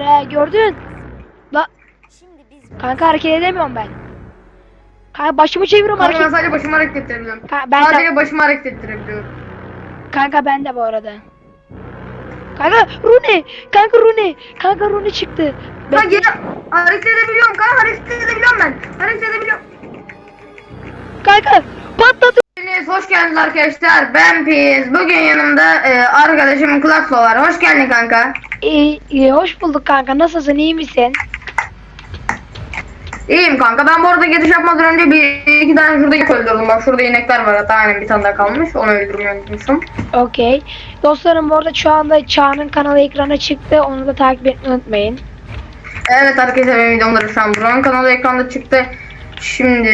Ee, gördün. La Şimdi biz kanka hareket edemiyorum ben. Kanka başımı çeviriyorum Kanka ben hareket. sadece başımı hareket ettirebiliyorum. Ka- ben de- sadece başımı hareket ettirebiliyorum. Kanka ben de bu arada. Kanka Rune. Kanka Rune. Kanka Rune çıktı. Ben- Kanka gel. Hareket edebiliyorum kanka hareket edebiliyorum ben. Hareket edebiliyorum. Kanka patladı. Hoş geldiniz arkadaşlar. Ben Piz. Bugün yanımda e, arkadaşım Klaxo var. Hoş geldin kanka. İyi, iyi, hoş bulduk kanka. Nasılsın? iyi misin? İyiyim kanka. Ben bu arada giriş yapmadan önce bir iki tane şurada inek öldürdüm. Bak şurada inekler var hatta aynen bir tane daha kalmış. Onu öldürmeyi unutmuşum. Okey. Dostlarım bu arada şu anda Çağ'ın kanalı ekrana çıktı. Onu da takip etmeyi unutmayın. Evet arkadaşlar benim videomda şu an Buranın kanalı ekranda çıktı. Şimdi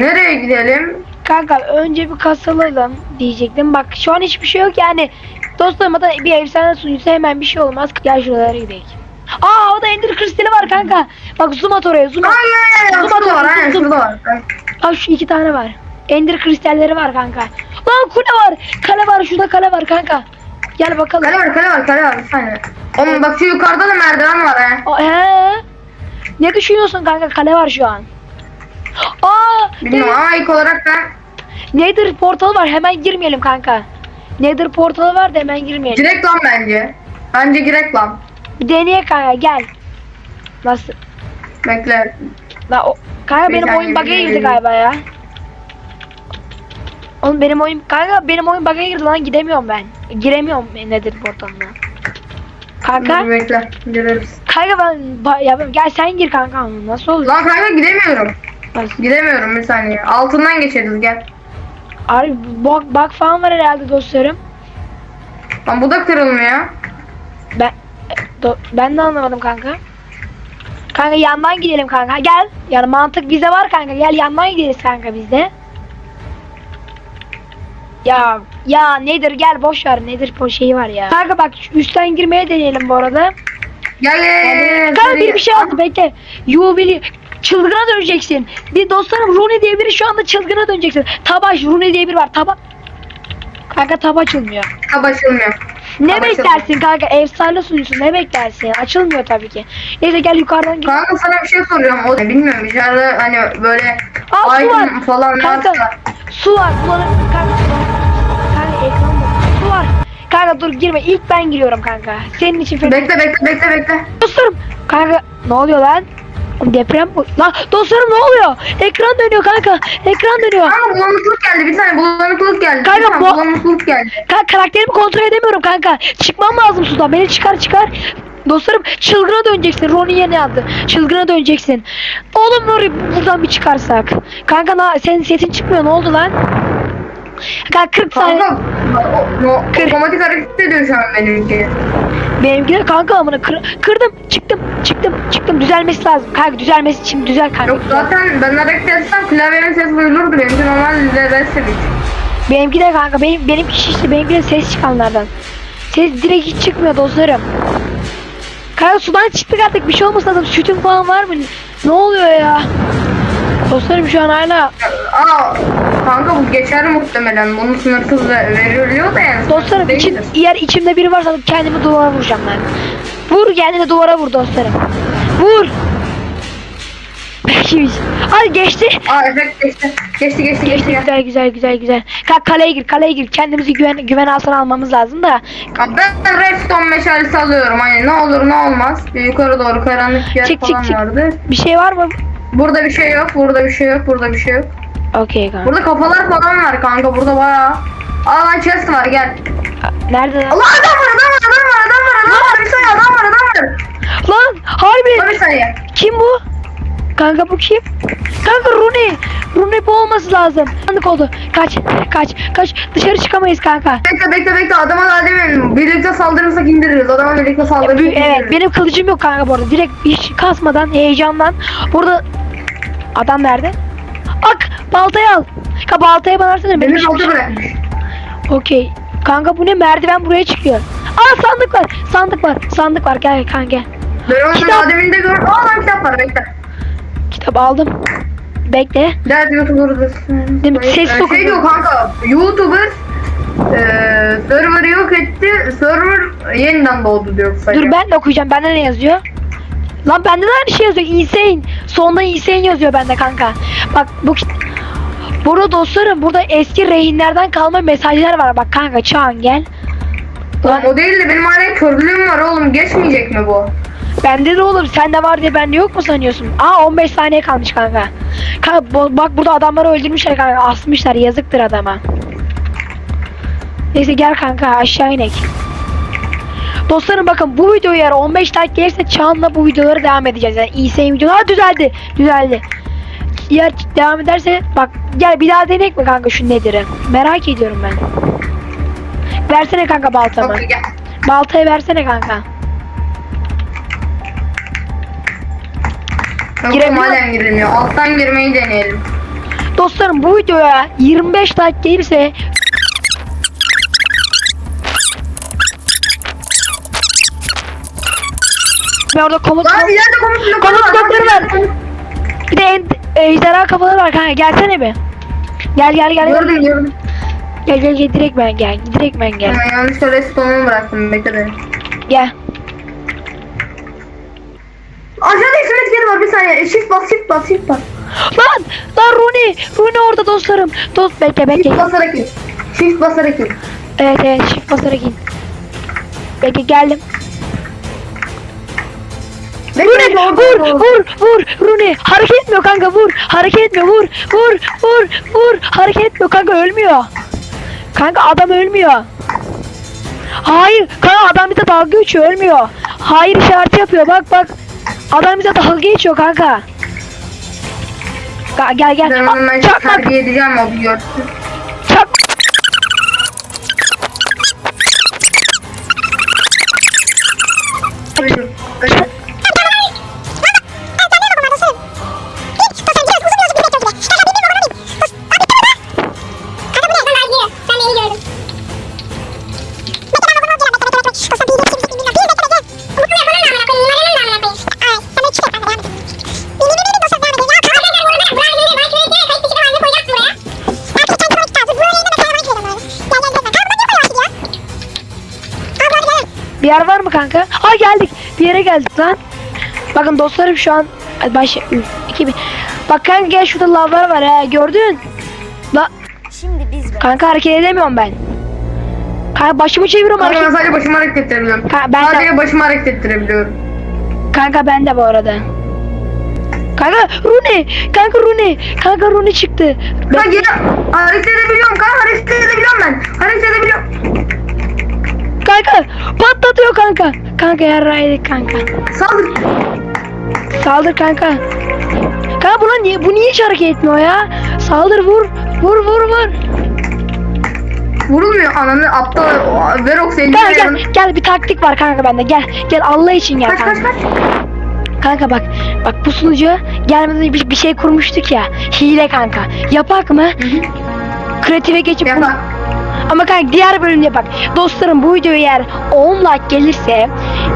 nereye gidelim? Kanka önce bir kasılalım diyecektim. Bak şu an hiçbir şey yok yani. Dostlarıma da bir efsane sunucusu hemen bir şey olmaz. Gel şuralara gidelim. Aa o da Ender kristali var kanka. Bak zoom at oraya zoom at. Aynen Zoom şurada var aynen şurada var. Bak şu iki tane var. Ender kristalleri var kanka. Lan kule var. Kale var şurada kale var kanka. Gel bakalım. Kale var kale var kale var bir saniye. Oğlum bak şu yukarıda da merdiven var. O, he. Ne düşünüyorsun kanka? Kale var şu an. Aa! Bilmiyorum ama ilk olarak ben Nether portalı var. Hemen girmeyelim kanka. Nether portalı var da hemen girmeyelim. girek lan bence. Bence girek lan. Bir deneye kanka gel. Nasıl? Bekle. La o kanka benim oyun bug'a girdi galiba ya. Oğlum benim oyun kanka benim oyun bug'a girdi lan gidemiyorum ben. Giremiyorum Nether portalına. Kanka Dur, bekle. Gireriz. kanka ben ya gel sen gir kanka nasıl olur? Lan kanka gidemiyorum. Nasıl? Gidemiyorum bir saniye. Altından geçeriz gel. Abi bug, bug falan var herhalde dostlarım. Lan bu da kırılmıyor. Ben do- ben de anlamadım kanka. Kanka yandan gidelim kanka. Gel. Yani mantık bize var kanka. Gel yandan gideriz kanka bizde. Ya ya nedir gel boş ver nedir bu şeyi var ya. Kanka bak üstten girmeye deneyelim bu arada. Gel. Kanka bir bir şey oldu bekle. You will çılgına döneceksin. Bir dostlarım Rune diye biri şu anda çılgına döneceksin. Tabaş Rune diye biri var. Taba Kanka tab açılmıyor. Ha başılmıyor. Ne Tab beklersin kanka? Efsane sunucusu ne beklersin? Açılmıyor tabii ki. Neyse gel yukarıdan gir. Kanka sana bir şey soracağım. O bilmiyorum içeride hani böyle Aa, su item var. falan Kanka varsa. su var. Bulanık kanka. su var. Kanka ekranda su var. Kanka dur girme. İlk ben giriyorum kanka. Senin için fena. Bekle bekle bekle bekle. Dostlarım. Kanka ne oluyor lan? Deprem bu. Lan dostlarım ne oluyor? Ekran dönüyor kanka. Ekran dönüyor. Kanka bulanıklık geldi bir saniye bulanıklık geldi. Kanka, bu- bulanıklık geldi. Kanka karakterimi kontrol edemiyorum kanka. Çıkmam lazım sudan. Beni çıkar çıkar. Dostlarım çılgına döneceksin. Ronnie yeni aldı. Çılgına döneceksin. Oğlum Nuri buradan bir çıkarsak. Kanka na, senin sesin çıkmıyor. Ne oldu lan? Kanka 40 saniye. Kanka o, o, Kır. otomatik hareket ediyor şu an benimki. Benimki de kanka amına kır, kırdım. Çıktım. Çıktım. Çıktım. Düzelmesi lazım. Kanka düzelmesi için düzel kanka. Yok zaten ben hareket etsem klavyenin ses duyulurdu benimki normal bir. Benimki de kanka benim benim kişi işte benimki de ses çıkanlardan. Ses direkt hiç çıkmıyor dostlarım. Kanka sudan çıktık artık bir şey olması lazım. Sütün falan var mı? Ne oluyor ya? Dostlarım şu an hala Aa kanka bu geçer muhtemelen. Bunu sınırsız ve- veriliyor da yani. dostlarım için, eğer içimde biri varsa kendimi duvara vuracağım ben. Vur kendini duvara vur dostlarım. Vur. Belki biz. Ay geçti. Aa efekt geçti. Geçti geçti geçti. Geçti güzel güzel güzel güzel. Kalk kaleye gir kaleye gir. Kendimizi güven güven altına almamız lazım da. Aa, Ben redstone meşalesi alıyorum. Hani ne olur ne olmaz. Yukarı doğru karanlık yer Çık, çık, falan çık. vardı. Bir şey var mı? Burada bir şey yok. Burada bir şey yok. Burada bir şey yok. Okey kanka. Burada kafalar falan var kanka. Burada bayağı. Aa lan chest var gel. Nerede lan? Allah adam var adam var adam var adam var adam var. Bir saniye adam var adam var. Lan harbi bir saniye. kim bu? Kanka bu kim? Kanka Rune. Rune bu olması lazım. Anlık oldu. Kaç kaç kaç dışarı çıkamayız kanka. Bekle bekle bekle adama daha demeyin. Birlikte saldırırsak indiririz. Adama birlikte saldırırsak indiririz. evet benim kılıcım yok kanka bu arada. Direkt hiç kasmadan heyecandan. Burada adam nerede? Ak baltayı al. Kanka baltayı bana versene. Benim altı bırakmış. Okey. Kanka bu ne merdiven buraya çıkıyor. Aa sandık var. Sandık var. Sandık var. Gel kanka. Ben onu Kitap. daha demin de gördüm. Aa lan kitap var bekle. Kitap aldım. Bekle. Dert YouTuber'dır. Değil mi? Ses dokun- Şey diyor kanka. YouTuber eee server'ı yok etti. Server yeniden doğdu diyor kısaca. Dur ben de okuyacağım. Bende ne yazıyor? Lan bende de aynı şey yazıyor. Insane. Sonunda insane yazıyor bende kanka. Bak bu Burada dostlarım burada eski rehinlerden kalma mesajlar var. Bak kanka Çağan gel. Lan o değil de benim hala körlüğüm var oğlum. Geçmeyecek mi bu? Bende de olur. Sende var diye bende yok mu sanıyorsun? Aa 15 saniye kalmış kanka. Kanka bak burada adamları öldürmüşler kanka. Asmışlar. Yazıktır adama. Neyse gel kanka aşağı inek. Dostlarım bakın bu video eğer 15 like gelirse Çağan'la bu videoları devam edeceğiz. Yani iyi Ha, düzeldi. Düzeldi. Eğer devam ederse bak gel bir daha denek mi kanka şu nedir'i? Merak ediyorum ben. Versene kanka baltamı. Okey gel. Baltayı versene kanka. Halen girilmiyor. Alttan girmeyi deneyelim. Dostlarım bu videoya 25 like gelirse ben orada komut Lan ileride komut blokları komut var. blokları var. Bir de en, ejderha kafaları var kanka gelsene bir. Gel gel gel. Gel Gördüm gördüm. gel gel, gel direkt ben gel. Direkt ben gel. Ben yanlışlıkla respawn'umu bıraktım. Bekle beni. Gel. Aşağıda ismet geri var bir saniye. Shift bas shift bas shift bas. Lan lan Rooney. Rooney orada dostlarım. Dost bekle bekle. Shift basarak in. Shift basarak in. Evet evet shift basarak in. Bekle geldim. Orada vur vur vur Rooney hareket etmiyor kanka vur. Hareket etmiyor vur vur vur vur. Hareket etmiyor kanka ölmüyor. Kanka adam ölmüyor. Hayır kanka adam bize dalga geçiyor ölmüyor. Hayır işareti yapıyor bak bak. Adam bize dalga geçiyor kanka. Gel gel. Ben Aa, onu ben çak bak terbiye edeceğim o görsün. Bir yer var mı kanka? Ha geldik. Bir yere geldik lan. Bakın dostlarım şu an Hadi baş 2000. Bak kanka gel şurada lavlar var ha gördün? La Şimdi biz kanka hareket edemiyorum ben. Kanka başımı çeviriyorum Kanka ben hareket. sadece başımı hareket ettirebiliyorum. Ka- ben de- Sadece başımı hareket ettirebiliyorum. Kanka ben de bu arada. Kanka Rune, kanka Rune, kanka Rune çıktı. Ben- Ben hareket kanka. Kanka yarraydık kanka. Saldır. Saldır kanka. Kanka buna niye bu niye hiç hareket etmiyor ya? Saldır vur. Vur vur vur. Vurulmuyor ananı aptal Verox elini Gel gel gel bir taktik var kanka bende. Gel gel Allah için gel Kaç kaç kanka. kaç. Kanka bak bak bu sunucu gelmeden önce bir, bir şey kurmuştuk ya. Hile kanka. Yapak mı? Kreatife geçip Yapak. Ama kanka diğer bölümde bak dostlarım bu video eğer 10 like gelirse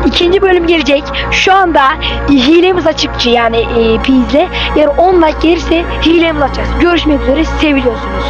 ikinci bölüm gelecek. Şu anda hilemiz açıkçı yani e, Pizle. Eğer 10 like gelirse hilemiz açacağız. Görüşmek üzere seviliyorsunuz.